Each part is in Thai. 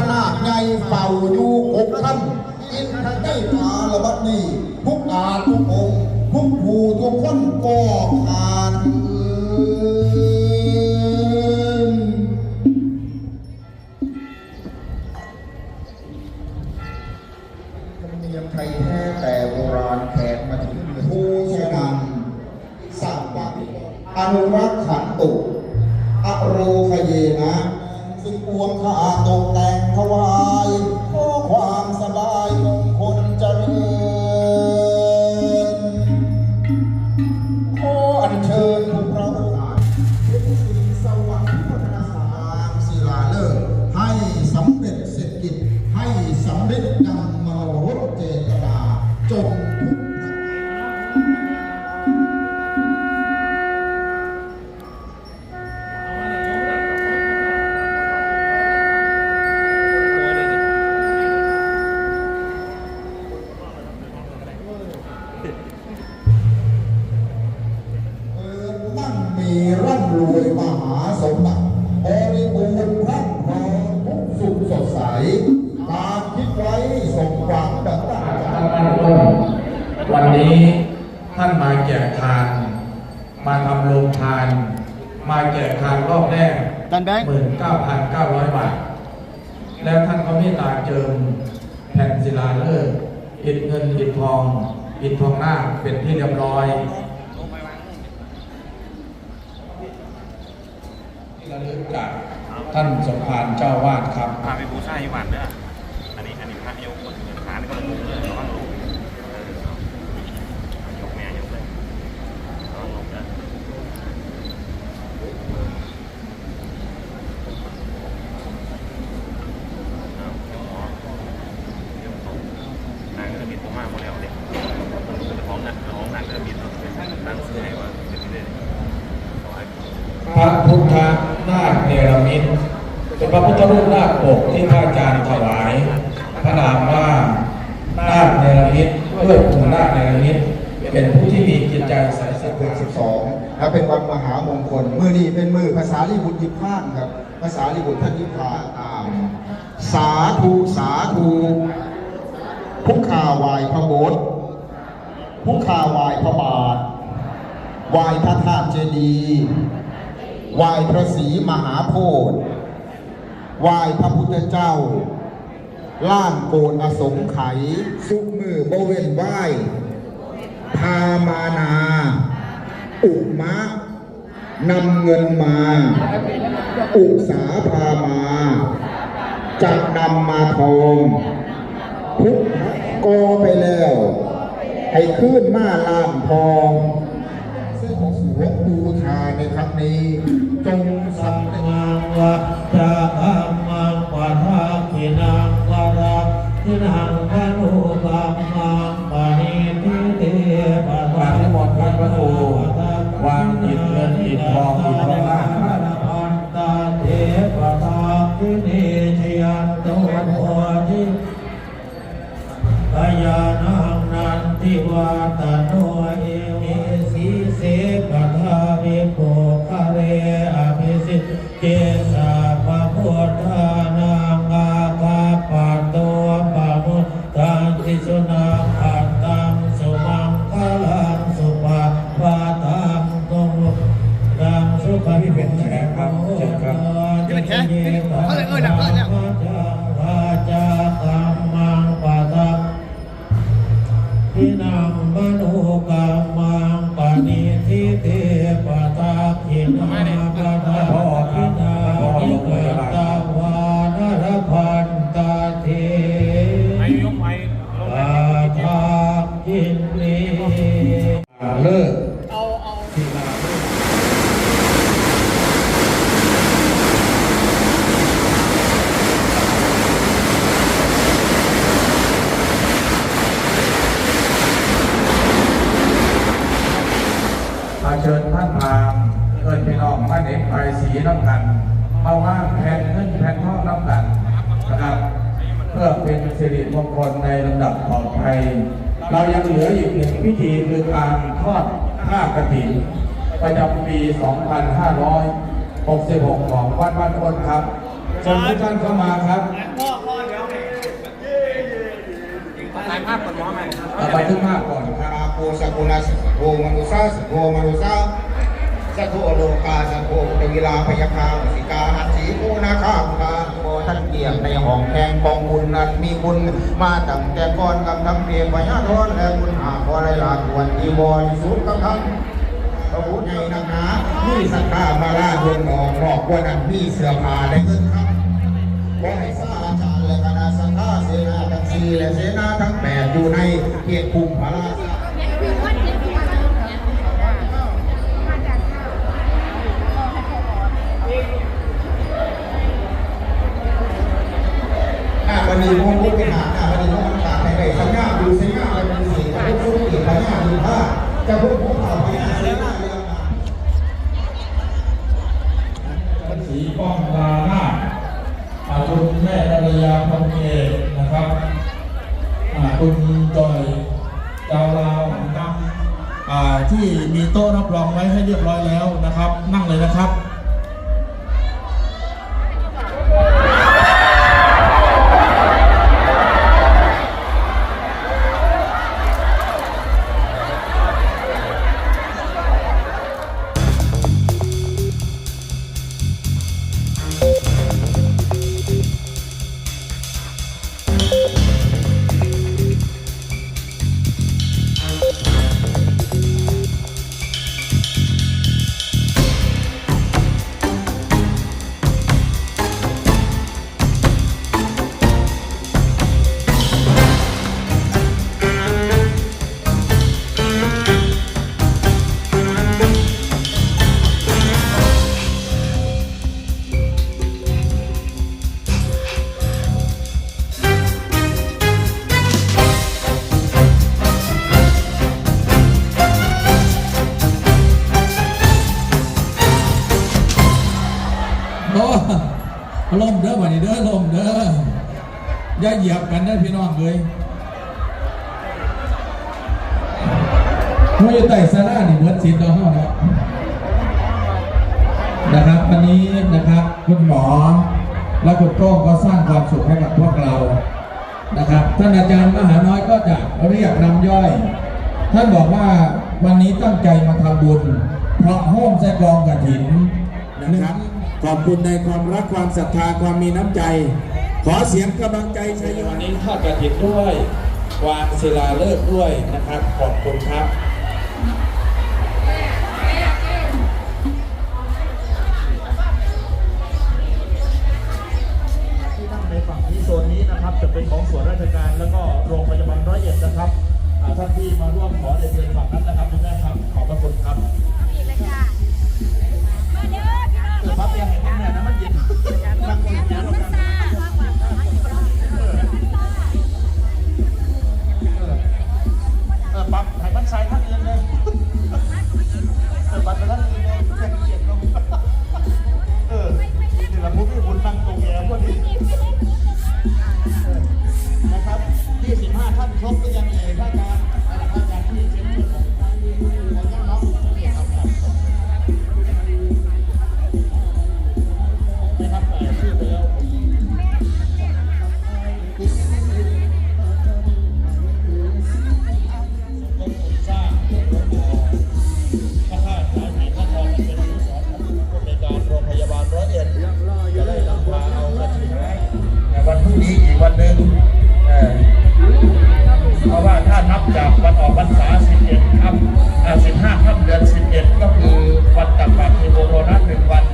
ริวัฒนาไงเฝ้าอยู่อกคำอินทใจมามาละบัดนี้ ทุกอาทุกองทุกผู้ทุกคนก็ขา หมื่นเก้าพันเก้าร้อยบาท แล้วท่านก็เมตตาเจิมแผ่นศิลาฤกษ์อิฐเงินอิฐทองอิฐทองหน้าเป็นที่เรียบร้อยที่ระลึกจากท่านสมภารเจ้าวาดครับพาไปบูชาอีกวันเด้ออันนี้อันนี้พระยกคนเดินขานี่ก็มันลุกเลยระวังลุกเออยกแม่ยกเลยระวังลุกเด้อเอายกหมอยกตรงนางจะมีตัวมากหมดแล้วเด็กมันเป็นของหนักของหนักจะมีตั้งซื้อให้ว่าเดี๋ยวนี้เลยขอให้ พระพุทธนาคเนรมิตเป็นพระพุทธรูปนาคป กที่พระอาจารย์ถวาย พระนามว่านาคเนรมิตด้วยปู่นาคเนรมิตเป็นผู้ที่มีจิตใจใสสะเดือนอาดสิบสองและเป็นวันมหามงคล มือนี้เป็นมือภาษาลิบุตรยิพพานครับ ภาษาลิบุตรท่านยิพพาตามสาธุสาธุพุกขาวายพระโบสถ์พุกขาวายพระบาท วายพระธาตุเจดีย์วายพระศรีมหาโพธิ์ วายพระพุทธเจ้า ล่างโกนอสงไขยสุกมือโบเวนไหวพามานา อุมะนำเงินมา อุสาพามาจะนำมาทองพุทธกอไปแล้ว ให้ขึ้นมาลามทองซึ่งของสวงบูชาในครั้งนี้ จงสำเร็จมังวัจจะอา สุนั ลืออีกหนึ่งพิธีคือการทอดผ้ากฐินประจำปี 2566 ของวัดบ้านคนครับเชิญทุกท่านเข้ามาครับถ่ายภาพก่อนหมอไหมเอาไปทุกภาพก่อนครับอาโปสกุณาสัโทมนุสาสัโทมนุสาสัโทโลกาสัโทเดวิลาพยาคาสิกาหัตถีโกนาคาบุตา โอท่านเกียร์ในห้องแห่งกองบุญนั้นมีบุญมาตั้งแต่ก่อนกับทั้งเพียงพญาทอนและบุญหาขอไรลาควรอีวรสุดกับทั้งพระพุทธในนักหนามีสักขามาล่าเงินออกนอกว่านั้นมีเสื้อผ้าได้เงินครับขอให้สาอาจารย์และคณะสังฆาเสนาทั้งสี่และเสนาทั้งแปดอยู่ในเขตคุมพระราชา น้าวันนี้มองรู้ไปหาหน้าวันนี้มองมันขาดให้ได้สัญญาดูสัญญาอะไรเป็นสิ่งจะพูดสุขีสัญญาดูผ้าจะพูดผมเอาไปหาเสนาเรื่องมาสีป้องลาหน้าอาคุณแม่ภรรยาคนเอกนะครับอ่าคุณจอยเจ้าลาวนะครับอ่าที่มีโต๊ะรับรองไว้ให้เรียบร้อยแล้วนะครับ นั่งเลยนะครับ ลมเด้อวันนี้เด้อลมเด้ออย่าเหยียบกันนะพี่น้องเลยเราอยู่ใต้สาร่านี่เหมือนสินเราห้องแล้วนะครับวันนี้นะครับคุณหมอและคุณโต้งก็สร้างความสุขให้กับพวกเรานะครับท่านอาจารย์มหาน้อยก็จะเรียกนำย่อย ท่านบอกว่าวันนี้ตั้งใจมาทำบุญ เพราะห้องแซกองกระถินนะครับ ขอบคุณในความรักความศรัทธาความมีน้ำใจ ขอเสียงกำลังใจชัยวันนี้ทอดกระถิ่นด้วยวางศิลาฤกษ์ด้วยนะครับ ขอบคุณครับที่นั่งในฝั่งนี้โซนนี้นะครับจะเป็นของส่วนราชการแล้วก็โรงพยาบาลร้อยเอ็ดนะครับท่านที่มาร่วมขอเรียนเชิญฝั่งนั้นนะครับคุณแม่ครับขอบพระคุณครับ yeah. นี้อีกวันหนึ่งเพราะว่าถ้านับจากวันออกพรรษา 11ค่ำอ่า15ค่ำเดือน 11 ก็คือวันตักบาตรเทโวโรนัสหนึ่งวัน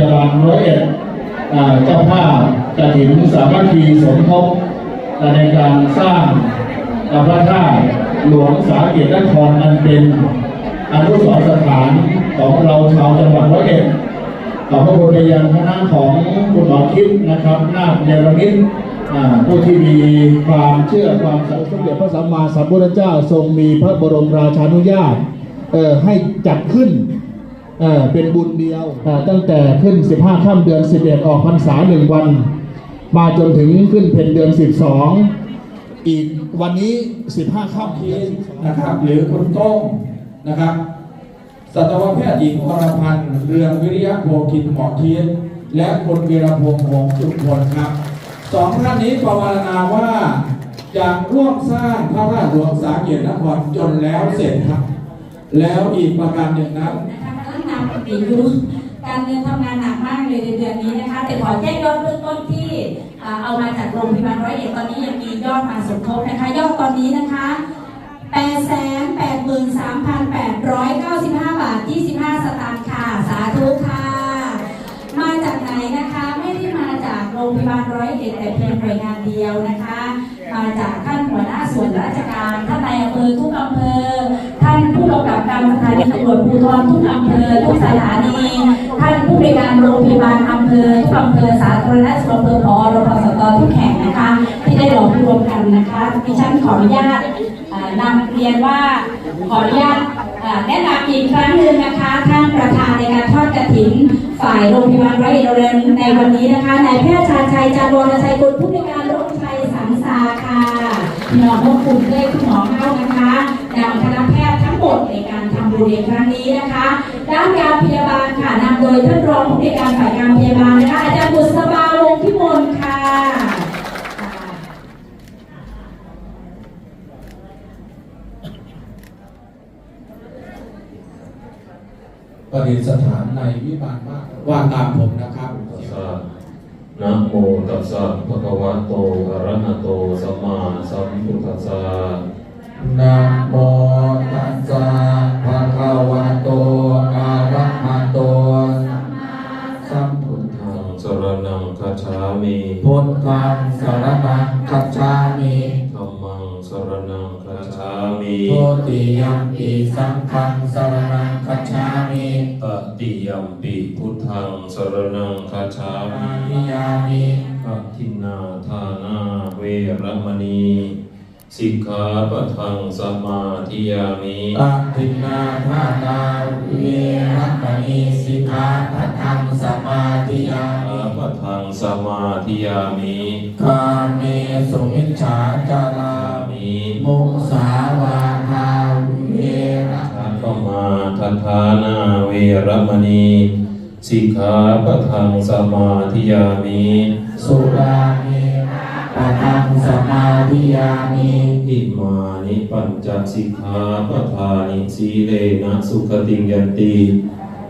ยาบาลร้อยเอ็ดเจ้าภาพกฐินสามัคคีสมทบในการสร้างพระธาตุหลวงสาเกตนครอันเป็นอนุสรสถานของเราชาวจังหวัดร้อยเอ็ดขอบพระคุณไปยังคณะของคุณหมอคิดนะครับนาคเนรมิตผู้ที่มีความเชื่อความศรัทธาสมเด็จพระสัมมาสัมพุทธเจ้าทรงมีพระบรมราชานุญาตให้จัดขึ้น เอ่อเป็นบุญเดียวเอ่อตั้งแต่ขึ้น 15ค่ำเดือน 11 ออกพรรษาหนึ่งวัน มาจนถึงขึ้นเพ็ญเดือน 12 อีกวันนี้ 15ค่ำเดือน12นะครับ หรือคุณโต้งนะครับสัตวแพทย์หญิงอรพันธ์เรืองวิริยะโพคินหมอเทียนและคุณวีรพงษ์วงศ์สุพลครับสองท่านนี้ประวารณาว่าจะร่วมสร้างพระราชหลวงสาเกตนครจนแล้วเสร็จครับ แล้วอีกประการหนึ่งนั้น นะคะเรื่องนามปฏิยุการเงินทำงานหนักมากเลยในเดือนนี้นะคะ แต่ขอแจ้งยอดเบื้องต้นที่เอามาจากโรงพยาบาลร้อยเอ็ดตอนนี้ยังมียอดมาสมทบนะคะ ยอดตอนนี้นะคะ8 8 3 8 9 5 บาท 25 สตางค์ค่ะ สาธุค่ะ มาจากไหนนะคะ รงพยาบาลร้อยเอ็ดแต่เพียงหน่วยงานเดียวนะคะ มาจากท่านหัวหน้าส่วนราชการท่านนายอำเภอทุกอำเภอ ท่านผู้กำกับการสถานีตำรวจภูธรทุกอำเภอทุกสถานี ท่านผู้บริการโรงพยาบาลอำเภอทุกอำเภอสาธารณสุขอำเภอพอรพสตทุกแห่งนะคะ ที่ได้หลอมรวมกันนะคะดิฉันขออนุญาตนำเรียนว่าขออนุญาต แนะนำอีกครั้งหนึ่งนะคะ ท่านประธานในการทอดกฐิน ฝ่ายโรงพยาบาลร้อยเอ็ดเราในวันนี้นะคะนายแพทย์ชาญชัยจารวรชัยกุลผู้ในการโรงชัยสังสาค่ะพี่น้องขอบคุณด้วยคุณหมอเข้านะคะนำคณะแพทย์ทั้งหมดในการทำบุญในครั้งนี้นะคะ ด้านการพยาบาลค่ะนำโดยท่านรองผู้ในการฝ่ายการพยาบาลนะคะอาจารย์บุษบาวงศ์พิมลค่ะค่ะ ประดิษฐานในวิมานมากว่าตามผมนะครับตัสสะนะโมตัสสะภะคะวะโตอะระหะโตสัมมาสัมพุทธัสสะนะโมตัสสะภะคะวะโตอะระหะโตสัมพุททาธังงสรนังคัจฉามิพุทธังสรณังคัจฉามิธัมมัง สรนังคัจฉามิโทติยัมปิสังฆังสรณังคัจฉามิตติยัมปิพุทธังสรนังคัจฉามิอามิยามิอะทินนาทานาเวรมณีสิกขาปะทังสมาธิยามิตักทินาทานาเวรมณีสิกขาปะทังสมาธิยาสิกมิขาปะทังสมาธิยามิกาเมสุมิจฉาจารา มิมุสาวาทาเวระทัพมาทัฏฐานาเวรมณีสิกขาปะทังสมาธิยามิสุราเมปะทังสมาธิยามิอิมานิปัญจสิกขาปทานิสีเลนะสุขติงยันติ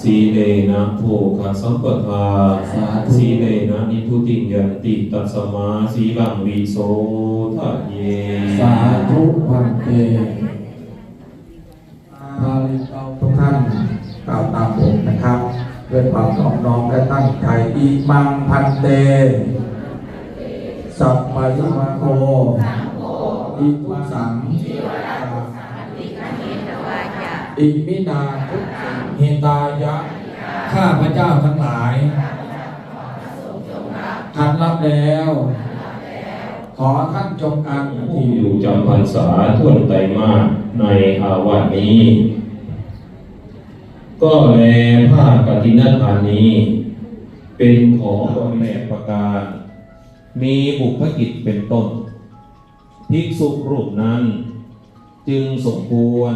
สีเลนะโภคสัมปทาสีเลนะนิพุติงยันติตัสมาสีลังวิโสทะเย สาธุพันเตพาลิเตาทุกท่านกล่าวตามผมนะครับ ด้วยความนอบน้อมและตั้งใจอิมังพันเต สัพพะยุมาโกอิทุสังอิมินาทุ หิตายะ ข้าพระเจ้าทั้งหลายท่านรับแล้ว ขอท่านจงการผู้ที่อยู่จำพรรษาท่วนไตรมาสในอาวาสนี้ ก็แลผ้ากฐินทานนี้ เป็นของบำแม่ประการ มีบุพกิจเป็นต้นภิกษุรูปนั้น จึงสมควร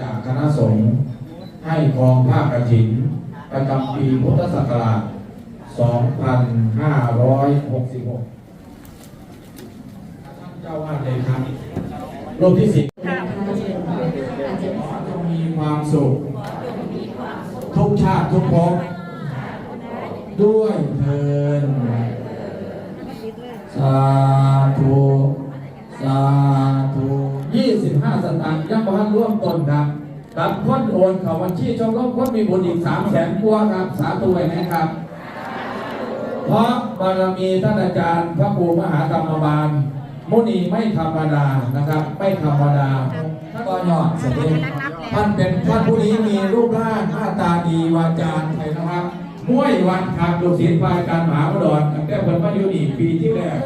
จากคณะสงฆ์ให้กองภาคกฐิน ประจำปีพุทธศักราช 2566ท่านเจ้าวาดเลยครับรูปที่สิบมีความสุข ทุกชาติทุกภพด้วยเทินาธุสาธุยี่สิบห้าสตางค์ยังบ้านร่วมตนครับกับคนโอนเขาบัญชีชมรมคนมีบุญอีกสามแสนกว่าครับ สาธุไว้นะครับ เพราะบารมีท่านอาจารย์พระครูมหากรรมบาล มุนีไม่ธรรมดานะครับ ไม่ธรรมดาท่านก็ยอดเสด็จท่านเป็นท่านผู้นี้มีรูปร่างหน้าตาดีวาจาไทยนะครับ ม้วยวันครับลูกศิษย์พายการมหาวิทยาลัยตั้งแต่เปิดมาอยู่นี่ปีที่แรก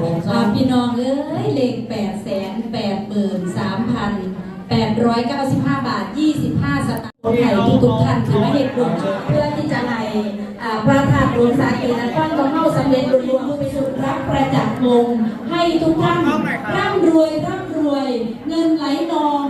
ผมอ่าพี่น้องเอ้ยเลขแปดแสนแปดหมื่นสามพันแปดร้อยเก้าสิบห้าบาทยี่สิบห้าสตางค์ไทยทุกๆท่านถือว่าเหตุผลเพื่อที่จะให้อ่าพระธาตุหลวงสาเกตนครของเข้าสำเร็จรวมไปสู่รักประจักษ์วงให้ทุกท่านร่ำรวยร่ำรวย เงินไหลนอง